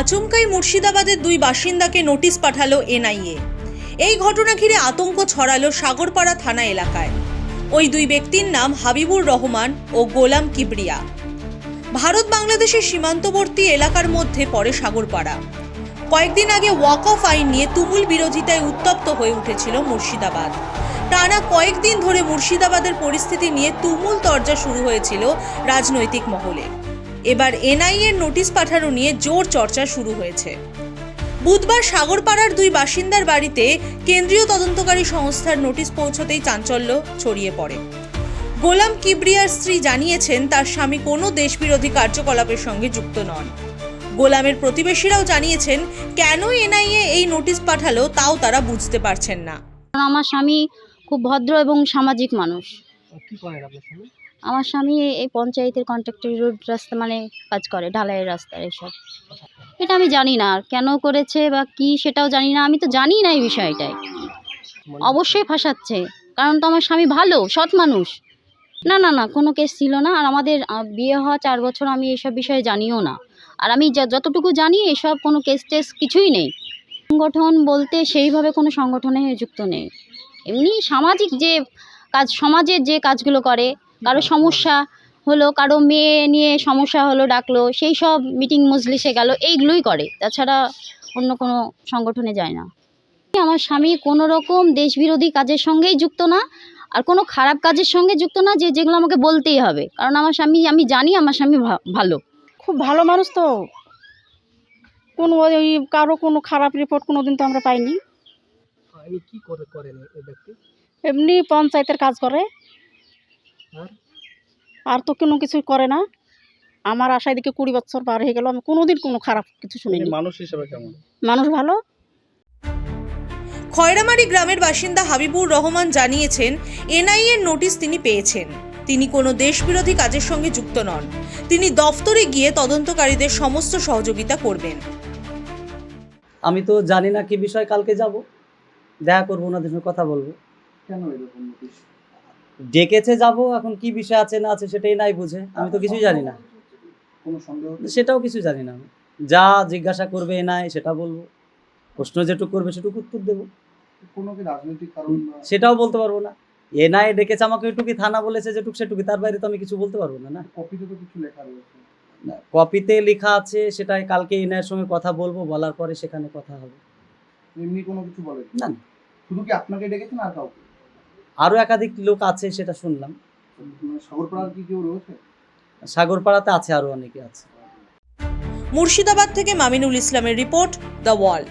আচমকাই মুর্শিদাবাদের দুই বাসিন্দাকে নোটিশ পাঠালো এনআইএ। এই ঘটনা ঘিরে আতঙ্ক ছড়ালো সাগরপাড়া থানা এলাকায়। ওই দুই ব্যক্তির নাম হাবিবুর রহমান ও গোলাম কিবরিয়া। ভারত বাংলাদেশের সীমান্তবর্তী এলাকার মধ্যে পড়ে সাগরপাড়া। কয়েকদিন আগে ওয়াক অফ আইন নিয়ে তুমুল বিরোধিতায় উত্তপ্ত হয়ে উঠেছিল মুর্শিদাবাদ। টানা কয়েকদিন ধরে মুর্শিদাবাদের পরিস্থিতি নিয়ে তুমুল তরজা শুরু হয়েছিল রাজনৈতিক মহলে। এবার এনআইএর নোটিশ পাঠানো নিয়ে জোর চর্চা শুরু হয়েছে। বুধবার সাগরপাড়ার দুই বাসিন্দার বাড়িতে কেন্দ্রীয় তদন্তকারী সংস্থার নোটিশ পৌঁছতেই চাঞ্চল্য ছড়িয়ে পড়ে। গোলাম কিবরিয়ার স্ত্রী জানিয়েছেন তার স্বামী কোনো দেশবিরোধী কার্যকলাপের সঙ্গে যুক্ত নন। গোলামের প্রতিবেশীরাও জানিয়েছেন কেন এনআইএ এই নোটিশ পাঠালো তাও তারা বুঝতে পারছেন না। আমার স্বামী খুব ভদ্র এবং সামাজিক মানুষ। আমার স্বামী এই পঞ্চায়েতের কন্ট্রাক্টর রোড রাস্তা মানে কাজ করে, ঢালাইয়ের রাস্তা এসব। এটা আমি জানি না, কেন করেছে বা কি সেটাও জানি না, আমি তো জানি না এই বিষয়টাই। মানে অবশ্যই ফাঁসাচ্ছে, কারণ তো আমার স্বামী ভালো, সৎ মানুষ। না না না, কোনো কেস ছিল না, আর আমাদের বিয়ে হওয়া চার বছর আমি এসব বিষয়ে জানিও না। আর আমি যতটুকু জানি এসব কোনো কেস টেস কিছুই নেই। সংগঠন বলতে সেইভাবে কোনো সংগঠনে যুক্ত নেই। এমনি সামাজিক যে কাজ, সমাজের যে কাজগুলো করে কারও সমস্যা হলো কারও মেয়ে নিয়ে সমস্যা হলো ডাকলো সেই সব মিটিং মজলিসে গেল এইগুলোই করে। তাছাড়া অন্য কোনো সংগঠনে যায় না। আমার স্বামী কোনো রকম দেশবিরোধী কাজের সঙ্গেই যুক্ত না আর কোনো খারাপ কাজের সঙ্গে যুক্ত না যে যেগুলো আমাকে বলতেই হবে। কারণ আমার স্বামী আমি জানি আমার স্বামী ভা- ভালো। খুব ভালো মানুষ তো। কোনো ওই কারও কোনো খারাপ রিপোর্ট কোনো দিন তো আমরা পাইনি। আমি কি করে করেন এই ব্যক্তি? এমনি পঞ্চায়েতের কাজ করে। আর আর তো কোনো কিছু করে না। আমার আশায় দিকে কুড়ি বছর পার হয়ে গেল আমি কোনোদিন কোনো খারাপ কিছু শুনিনি। মানুষ হিসেবে কেমন? মানুষ ভালো? খয়রামারি গ্রামের বাসিন্দা হাবিবুর রহমান জানিয়েছেন এনআইএর নোটিশ তিনি পেয়েছেন। তিনি কোনো দেশবিরোধী কাজের সঙ্গে যুক্ত নন। তিনি দফতরে গিয়ে তদন্তকারীদের সমস্ত সহযোগিতা করবেন। আমি তো জানি না কি বিষয় কালকে যাব। দেখা করব ওনাদের সঙ্গে কথা বলব। কেন এরকম নোটিশ? ডেকেছে যাব এখন কি বিষয় আছে না আছে সেটাই নাই বুঝে। আমি তো কিছুই জানি না। সেটাও কিছু জানি না। আমি যা জিজ্ঞাসা করবে নাই সেটা বলব। প্রশ্ন যেটুকু করবে সেটুকু উত্তর দেবো। সেটাও বলতে পারব না। এনআই ডেকেছে আমাকে ওইটুকি থানা বলেছে যেটুকু সেটুকু তার বাইরে তো আমি কিছু বলতে পারব না না? কপিতে তো কিছু লেখা রয়েছে। না, কপিতে লেখা আছে সেটাই কালকে এনআইয়ের সঙ্গে কথা বলব বলার পরে সেখানে কথা হবে। এমনি কোনো কিছু বলে না শুধু কি আপনাকে ডেকেছেন আর কাউকে? আরও একাধিক লোক আছে সেটা শুনলাম। কি কেউ রয়েছে? সাগরপাড়াতে আছে আরও অনেকে আছে। মুর্শিদাবাদ থেকে মামিনুল ইসলামের রিপোর্ট দ্য ওয়াল